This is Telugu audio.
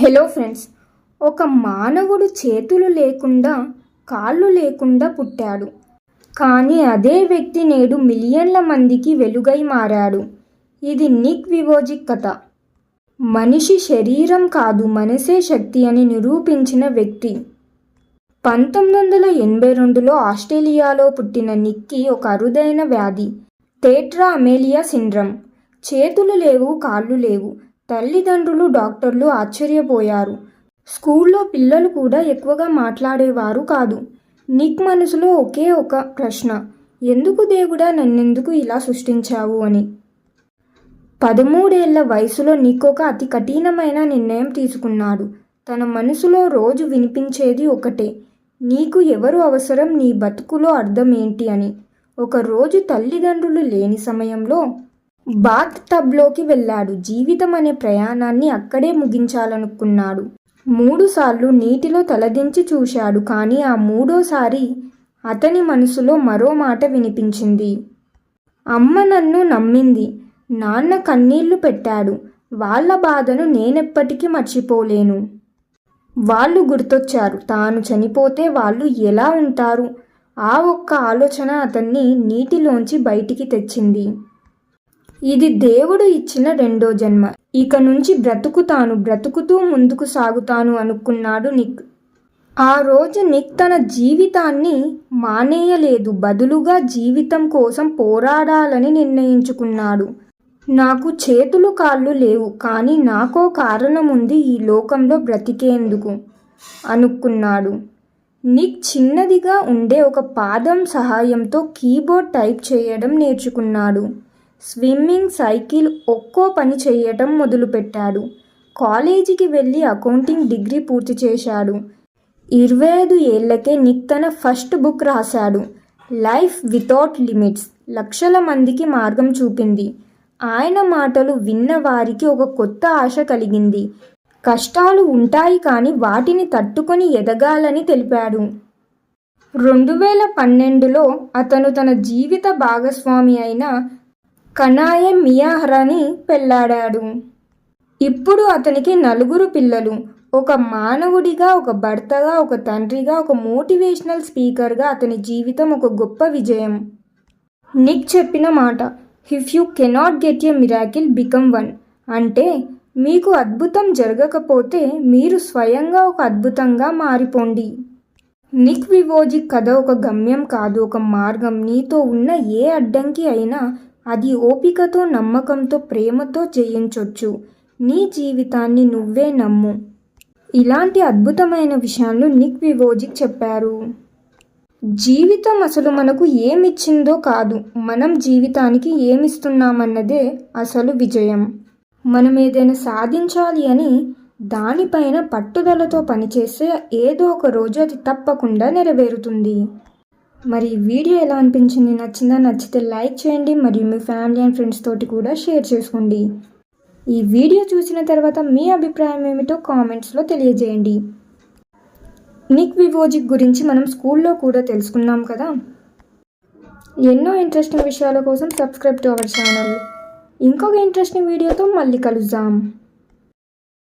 హలో ఫ్రెండ్స్ ఒక మానవుడు చేతులు లేకుండా కాళ్ళు లేకుండా పుట్టాడు. కానీ అదే వ్యక్తి నేడు మిలియన్ల మందికి వెలుగై మారాడు. ఇది నిక్ వివోజిక్ కథ. మనిషి శరీరం కాదు మనసే శక్తి అని నిరూపించిన వ్యక్తి. పంతొమ్మిది వందల ఎనభై రెండులో ఆస్ట్రేలియాలో పుట్టిన నిక్కి ఒక అరుదైన వ్యాధి టేట్రా అమేలియా సిండ్రమ్. చేతులు లేవు కాళ్ళు లేవు. తల్లిదండ్రులు డాక్టర్లు ఆశ్చర్యపోయారు. స్కూల్లో పిల్లలు కూడా ఎక్కువగా మాట్లాడేవారు కాదు. నిక్ మనసులో ఒకే ఒక ప్రశ్న ఎందుకు దేవుడా నన్నెందుకు ఇలా సృష్టించావు అని. పదమూడేళ్ళ వయసులో నిక్ ఒక అతి కఠినమైన నిర్ణయం తీసుకున్నాడు. తన మనసులో రోజు వినిపించేది ఒకటే నీకు ఎవరు అవసరం నీ బతుకులో అర్థం ఏంటి అని. ఒకరోజు తల్లిదండ్రులు లేని సమయంలో బాత్ టబ్లోకి వెళ్ళాడు. జీవితం అనే ప్రయాణాన్ని అక్కడే ముగించాలనుకున్నాడు. మూడుసార్లు నీటిలో తలదించి చూశాడు. కానీ ఆ మూడోసారి అతని మనసులో మరో మాట వినిపించింది. అమ్మ నన్ను నమ్మింది. నాన్న కన్నీళ్ళు పెట్టాడు. వాళ్ళ బాధను నేనెప్పటికీ మర్చిపోలేను. వాళ్ళు గుర్తొచ్చారు. తాను చనిపోతే వాళ్ళు ఎలా ఉంటారు? ఆ ఒక్క ఆలోచన అతన్ని నీటిలోంచి బయటికి తెచ్చింది. ఇది దేవుడు ఇచ్చిన రెండో జన్మ. ఇక నుంచి బ్రతుకుతాను బ్రతుకుతూ ముందుకు సాగుతాను అనుకున్నాడు నిక్. ఆ రోజు నిక్ తన జీవితాన్ని మానేయలేదు. బదులుగా జీవితం కోసం పోరాడాలని నిర్ణయించుకున్నాడు. నాకు చేతులు కాళ్ళు లేవు కానీ నాకో కారణం ఉంది ఈ లోకంలో బ్రతికేందుకు అనుకున్నాడు. నిక్ చిన్నదిగా ఉండే ఒక పాదం సహాయంతో కీబోర్డ్ టైప్ చేయడం నేర్చుకున్నాడు. స్విమ్మింగ్ సైకిల్ ఒక్కో పని చేయటం మొదలుపెట్టాడు. కాలేజీకి వెళ్ళి అకౌంటింగ్ డిగ్రీ పూర్తి చేశాడు. ఇరవై ఐదు ఏళ్ళకే నిక్ తన ఫస్ట్ బుక్ రాశాడు. లైఫ్ వితౌట్ లిమిట్స్ లక్షల మందికి మార్గం చూపింది. ఆయన మాటలు విన్న వారికి ఒక కొత్త ఆశ కలిగింది. కష్టాలు ఉంటాయి కానీ వాటిని తట్టుకొని ఎదగాలని తెలిపాడు. రెండు వేల పన్నెండులో అతను తన జీవిత భాగస్వామి అయిన కనాయె మియాహరాని పెళ్ళాడాడు. ఇప్పుడు అతనికి నలుగురు పిల్లలు. ఒక మానవుడిగా ఒక భర్తగా ఒక తండ్రిగా ఒక మోటివేషనల్ స్పీకర్గా అతని జీవితం ఒక గొప్ప విజయం. నిక్ చెప్పిన మాట if you cannot get a miracle become one అంటే మీకు అద్భుతం జరగకపోతే మీరు స్వయంగా ఒక అద్భుతంగా మారిపోండి. నిక్ వివోజి కథ ఒక గమ్యం కాదు. ఒక మార్గం. నీతో ఉన్న ఏ అడ్డంకి అయినా అది ఓపికతో నమ్మకంతో ప్రేమతో జయించొచ్చు నీ జీవితాన్ని నువ్వే నమ్ము. ఇలాంటి అద్భుతమైన విషయాలు నిక్ వివోజిక్ చెప్పారు. జీవితం అసలు మనకు ఏమిచ్చిందో కాదు. మనం జీవితానికి ఏమిస్తున్నామన్నదే అసలు విజయం. మనం ఏదైనా సాధించాలి అని దానిపైన పట్టుదలతో పనిచేస్తే ఏదో ఒక రోజు అది తప్పకుండా నెరవేరుతుంది. మరి వీడియో ఎలా అనిపించింది నచ్చిందా నచ్చితే లైక్ చేయండి మరియు మీ ఫ్యామిలీ అండ్ ఫ్రెండ్స్ తోటి కూడా షేర్ చేసుకోండి. ఈ వీడియో చూసిన తర్వాత మీ అభిప్రాయం ఏమిటో కామెంట్స్లో తెలియజేయండి. నిక్ వివోజిక్ గురించి మనం స్కూల్లో కూడా తెలుసుకున్నాం కదా? ఎన్నో ఇంట్రెస్టింగ్ విషయాల కోసం సబ్స్క్రైబ్ టు అవర్ ఛానల్. ఇంకొక ఇంట్రెస్టింగ్ వీడియోతో మళ్ళీ కలుద్దాం.